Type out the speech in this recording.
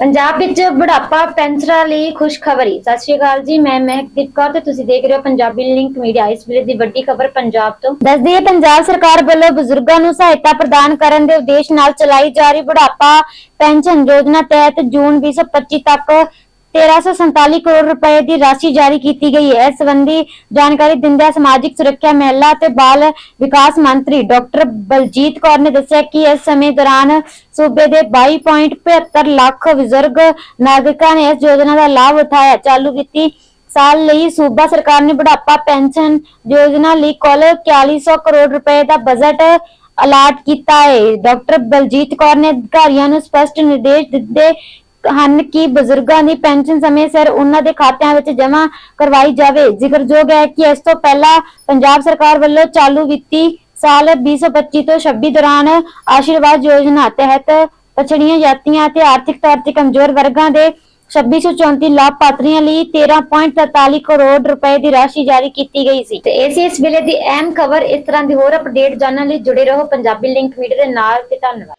ਪੰਜਾਬ ਵਿੱਚ ਬੁਢਾਪਾ ਪੈਨਸ਼ਨਰਾਂ ਲਈ ਖੁਸ਼ਖਬਰੀ। ਸਤਿ ਸ਼੍ਰੀ ਅਕਾਲ ਜੀ, ਮੈਂ ਮਹਿਕਦੀਪ ਕੌਰ ਤੇ ਤੁਸੀਂ ਦੇਖ ਰਹੇ ਹੋ ਪੰਜਾਬੀ ਲਿੰਕ ਮੀਡੀਆ। ਇਸ ਵੇਲੇ ਦੀ ਵੱਡੀ ਖਬਰ ਪੰਜਾਬ ਤੋਂ। ਦੱਸਦੀ ਹੈ, ਪੰਜਾਬ ਸਰਕਾਰ ਵੱਲੋਂ ਬਜ਼ੁਰਗਾਂ ਨੂੰ ਸਹਾਇਤਾ ਪ੍ਰਦਾਨ ਕਰਨ ਦੇ ਉਦੇਸ਼ ਨਾਲ ਚਲਾਈ ਜਾ ਰਹੀ ਬੁਢਾਪਾ ਪੈਨਸ਼ਨ ਯੋਜਨਾ ਤਹਿਤ ਜੂਨ 2025 ਤੱਕ 1347 ਕਰੋੜ ਰੁਪਏ ਦੀ ਰਾਸ਼ੀ ਜਾਰੀ ਕੀਤੀ ਗਈ ਹੈ। ਇਸ ਸੰਬੰਧੀ ਜਾਣਕਾਰੀ ਦਿੰਦਿਆਂ ਸਮਾਜਿਕ ਸੁਰੱਖਿਆ ਮਹਿਲਾ ਤੇ ਬਾਲ ਵਿਕਾਸ ਮੰਤਰੀ ਡਾਕਟਰ ਬਲਜੀਤ ਕੌਰ ਨੇ ਦੱਸਿਆ ਕਿ ਇਸ ਸਮੇਂ ਦੌਰਾਨ ਸੂਬੇ ਦੇ 22.75 ਲੱਖ ਬਜ਼ੁਰਗ ਨਾਗਰਿਕਾਂ ਨੇ ਇਸ ਯੋਜਨਾ ਦਾ ਲਾਭ ਉਠਾਇਆ। ਚਾਲੂ ਵਿੱਤੀ ਸਾਲ ਲਈ ਸੂਬਾ ਸਰਕਾਰ ਨੇ ਬੁਢਾਪਾ ਪੈਨਸ਼ਨ ਯੋਜਨਾ ਲਈ ਕੁੱਲ 4100 ਕਰੋੜ ਰੁਪਏ ਦਾ ਬਜਟ ਅਲਾਟ ਕੀਤਾ ਹੈ। ਡਾਕਟਰ ਬਲਜੀਤ ਕੌਰ ਨੇ ਅਧਿਕਾਰੀਆਂ ਨੂੰ ਸਪਸ਼ਟ ਨਿਰਦੇਸ਼ ਦਿੱਤੇ ਹਨ ਕਿ ਬਜ਼ੁਰਗਾਂ ਦੀ ਪੈਨਸ਼ਨ ਸਮੇਂ ਸਿਰ ਉਹਨਾਂ ਦੇ ਖਾਤਿਆਂ ਵਿੱਚ ਜਮ੍ਹਾਂ ਕਰਵਾਈ ਜਾਵੇ। ਜ਼ਿਕਰਯੋਗ ਹੈ ਕਿ ਇਸ ਤੋਂ ਪਹਿਲਾਂ ਪੰਜਾਬ ਸਰਕਾਰ ਵੱਲੋਂ ਚਾਲੂ ਵਿੱਤੀ ਸਾਲ 2025 ਤੋਂ 26 ਦੌਰਾਨ ਆਸ਼ੀਰਵਾਦ ਯੋਜਨਾ ਤਹਿਤ ਪਛੜੀਆਂ ਜਾਤੀਆਂ ਅਤੇ ਆਰਥਿਕ ਤੌਰ ਤੇ ਕਮਜ਼ੋਰ ਵਰਗਾਂ ਦੇ 2634 ਲਾਭਪਾਤਰੀਆਂ ਲਈ 13.43 ਕਰੋੜ ਰੁਪਏ ਦੀ ਰਾਸ਼ੀ ਜਾਰੀ ਕੀਤੀ ਗਈ ਸੀ। ਤੇ ਇਹ ਸੀ ਇਸ ਵੇਲੇ ਦੀ ਅਹਿਮ ਖਬਰ। ਇਸ ਤਰ੍ਹਾਂ ਦੀ ਹੋਰ ਅਪਡੇਟ ਜਾਣਨ ਲਈ ਜੁੜੇ ਰਹੋ ਪੰਜਾਬੀ ਲਿੰਕ ਮੀਡੀਆ ਦੇ ਨਾਲ ਤੇ ਧੰਨਵਾਦ।